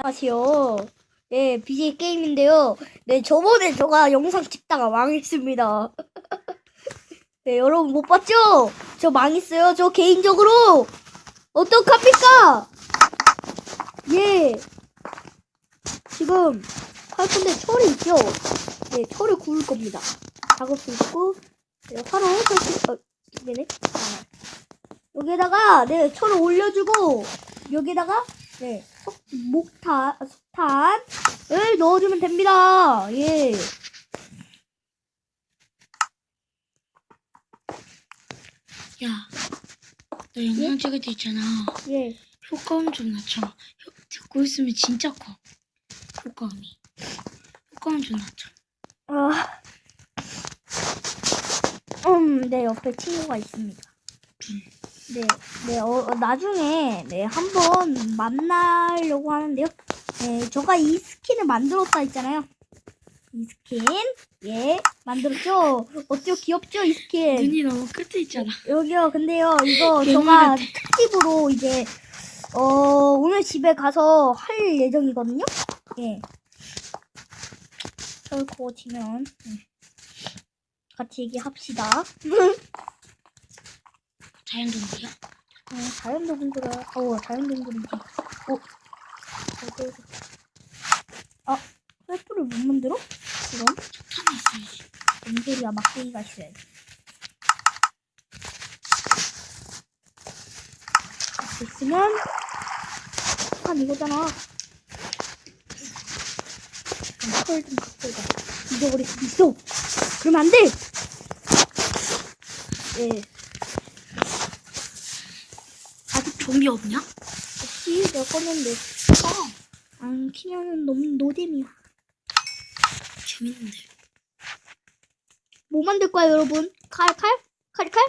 안녕하세요. 네, BJ 게임인데요. 네, 저번에 제가 영상 찍다가 망했습니다. 네, 여러분 못 봤죠? 저 망했어요. 저 개인적으로 어떡합니까? 예. 지금 할 건데 철이 있죠? 네, 철을 구울 겁니다. 작업도 있고, 네, 화로 설치, 어, 네네. 아, 여기에다가, 네, 철을 올려주고, 여기에다가, 네, 석, 목탄, 석탄을 넣어주면 됩니다. 예. 야, 너 영상 찍을 때 있잖아. 예. 효과음 좀 낮춰. 효- 듣고 있으면 진짜 커. 효과음이. 효과음 좀 낮춰. 아. 음, 네, 옆에 친구가 있습니다. 네, 네, 어, 어, 나중에, 네, 한번 만나려고 하는데요. 네, 제가 이 스킨을 만들었다 했잖아요. 이 스킨, 예, 만들었죠? 어때요? 귀엽죠? 이 스킨. 눈이 너무 끝에 있잖아. 여기요, 근데요, 이거 제가. 특집으로 이제, 어, 오늘 집에 가서 할 예정이거든요? 예. 결코 지면, 예. 같이 얘기합시다. 자연동물이야? 어, 자연동굴을, 어, 자연동굴이지. 어, 어디, 아, 횃불을 못 만들어? 그럼? 석탄이 있어야지. 뭔 소리야, 막대기가 있어야지. 있으면, 한 이거잖아. 털좀 갖고 오자. 잊어버릴 수도 있어. 그러면 안 돼! 예. 아직 좀비 없냐? 없지, 내가 꺼냈는데. 어. 안 키면은 너무 노잼이야. 재밌는데. 뭐 만들 거야, 여러분? 칼, 칼? 칼, 칼?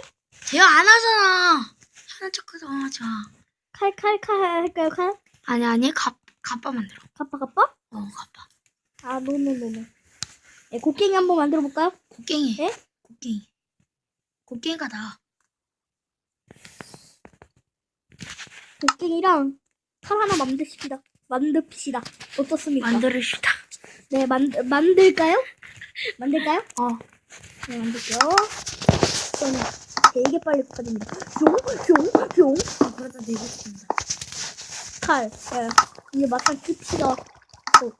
대화 안 하잖아. 하는 척해서 하자. 칼, 칼, 칼 할까요, 칼? 아니, 아니, 갑, 갑바 만들어. 가빠, 가빠? 어, 갑바. 아, 노노노노. 예, 곡괭이 한번 만들어 볼까요? 곡괭이. 예? 곡괭이. 곡괭이가 나. 곡괭이랑 칼 하나 만드십시다. 만듭시다. 어떻습니까? 만들읍시다. 네, 만, 만들까요? 만들까요? 어. 네, 만들게요. 저는 되게 빨리 가집니다. 슝, 슝, 슝. 아, 그러다 내겠습니다. 칼. 예. 이제 막상 찝시다. 어.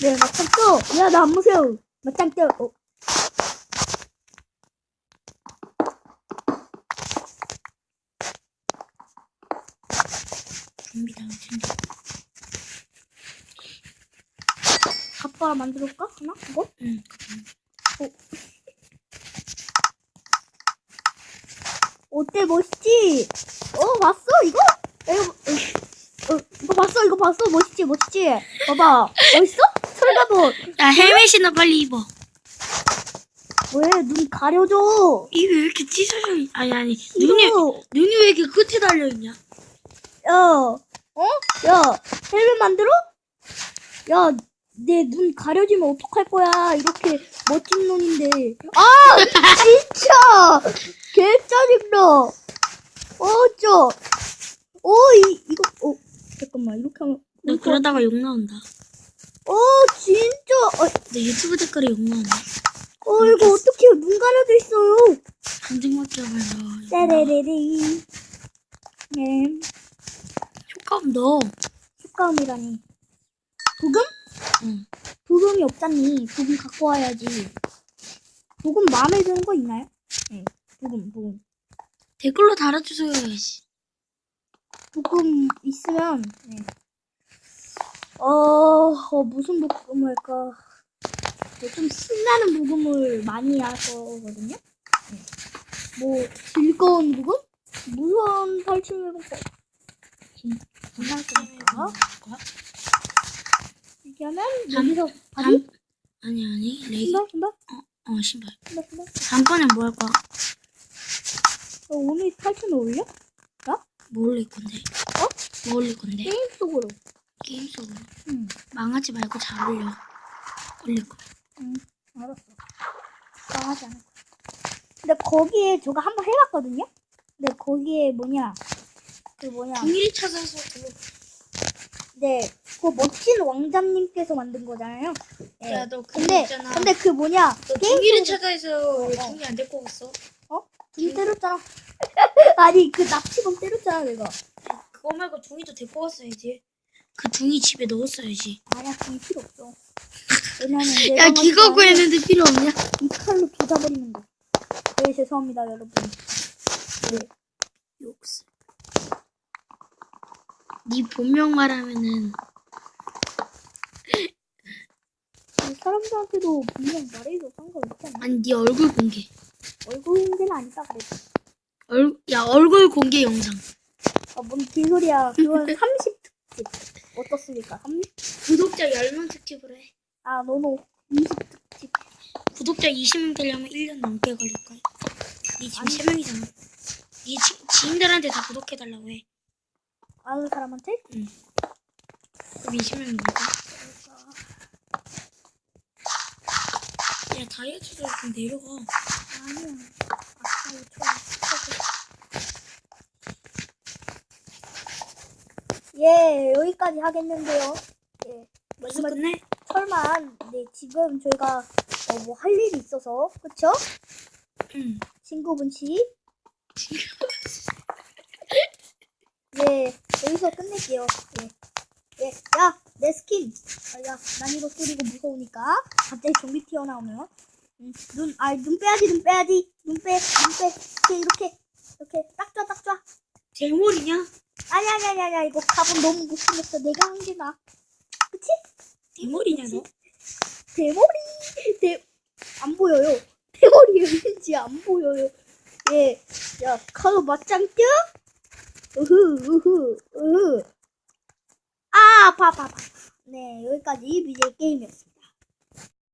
네, 막상 또. 야, 나 안 무서워. 막상 또. 어. 좀비다, 좀비. 갑바 만들어볼까? 하나? 이거? 응. 어때 멋있지? 어 봤어 이거? 야, 이거 어, 어, 이거 봤어 이거 봤어 멋있지 멋있지? 봐봐 멋있어? 철가보 야, 헬멧이나 빨리 입어. 왜 눈 가려줘? 이게 왜 이렇게 찢어져? 있- 아니, 아니. 이거 눈이, 눈이 왜 이렇게 끝에 달려 있냐? 야. 어? 야 헬멧 만들어? 야 내 눈 가려지면 어떡할 거야? 이렇게 멋진 눈인데. 아 진짜! 개 짜증나. 어쩌 어 이 이거 어 잠깐만 이렇게 하면 너 이렇게 그러다가 욕 나온다. 어 진짜. 어, 너 유튜브 댓글에 욕 나온다. 어 이거 어떻게 눈 가려져 있어요. 한증맞게 하면서. 따레레레 네 효과음 넣어. 효과음이라니 부금? 응. 부금이 없잖니 부금 갖고 와야지 부금 마음에 드는 거 있나요? 네 부금 부금 댓글로 달아주세요. 씨. 부금 있으면 네. 어, 어 무슨 부금 할까 네, 좀 신나는 부금을 많이 하거든요 네. 뭐 즐거운 부금? 무서운 탈출해볼까 하면 단- 여기서? 단, 아니, 아니. 레기. 신발? 신발? 어, 신발. 신발? 신발? 단번에 뭐 할 거야? 어, 오늘 탈출 올려? 뭐 올릴 건데? 어? 뭐 올릴 건데? 게임 속으로 게임 속으로. 응 망하지 말고 잘 올려. 올릴 거야. 응, 알았어. 망하지 않을 거야. 근데 거기에 저거 한번 해봤거든요? 근데 거기에 뭐냐, 그 뭐냐, 중일이 찾아서 그 네, 그 멋진 왕자님께서 만든 거잖아요. 네. 야, 너 그거 근데 있잖아. 근데 그 뭐냐 너 속으로- 찾아서 왜 어. 중이 안 데리고 갔어? 중 때렸잖아. 아니 그 납치범 때렸잖아 내가. 그거 말고 중이도 데리고 왔어야지. 그 중이 집에 넣었어야지. 아니야 중 필요 없어. 왜냐면 내가 야, 먼저 기거. 구했는데 필요 없냐? 이 칼로 조져버리는 거. 네 죄송합니다 여러분. 네. 욕스. 네 본명 말하면은 이 사람들한테도 분명 말해도 상관없지 않나? 아니 네 얼굴 공개. 얼굴 문제는 아니다 그래도. 얼, 야 얼굴 공개 영상. 아, 뭔 개소리야. 그건 30 특집. 어떻습니까? 30? 구독자 10명 특집으로 해. 아, 노노. 20 특집. 구독자 20명 되려면 1년 넘게 걸릴걸. 네 지금 아니. 3명이잖아. 네 지, 지인들한테 다 구독해달라고 해. 아는 사람한테? 그럼 20명이 넘게. 야 다이어트도 좀 내려가. 아니야. 아까 저 예, 여기까지 하겠는데요. 예. 벌써 마지막 끝내? 철만, 네, 지금 저희가, 어, 뭐, 할 일이 있어서, 그쵸? 응. 친구분 씨. 예, 끝낼게요. 예. 예, 야, 내 스킨. 아, 야, 난이도 소리고 무서우니까. 갑자기 좀비 튀어나오면. 음, 눈, 아, 눈 빼야지, 눈 빼야지. 눈 빼, 눈 빼. 이렇게, 이렇게. 이렇게. 딱 줘, 딱 줘. 대머리냐? 아니, 아니, 아니, 아니, 이거 갑은 너무 못생겼어. 내가 한 게 나. 그치? 대머리냐 너? 대머리. 대, 안 보여요. 대머리 왠지 안 보여요. 예. 야, 카드 맞짱 껴? 으흐, 으흐, 으흐. 아, 아파. 네, 여기까지 BJ 게임이었습니다.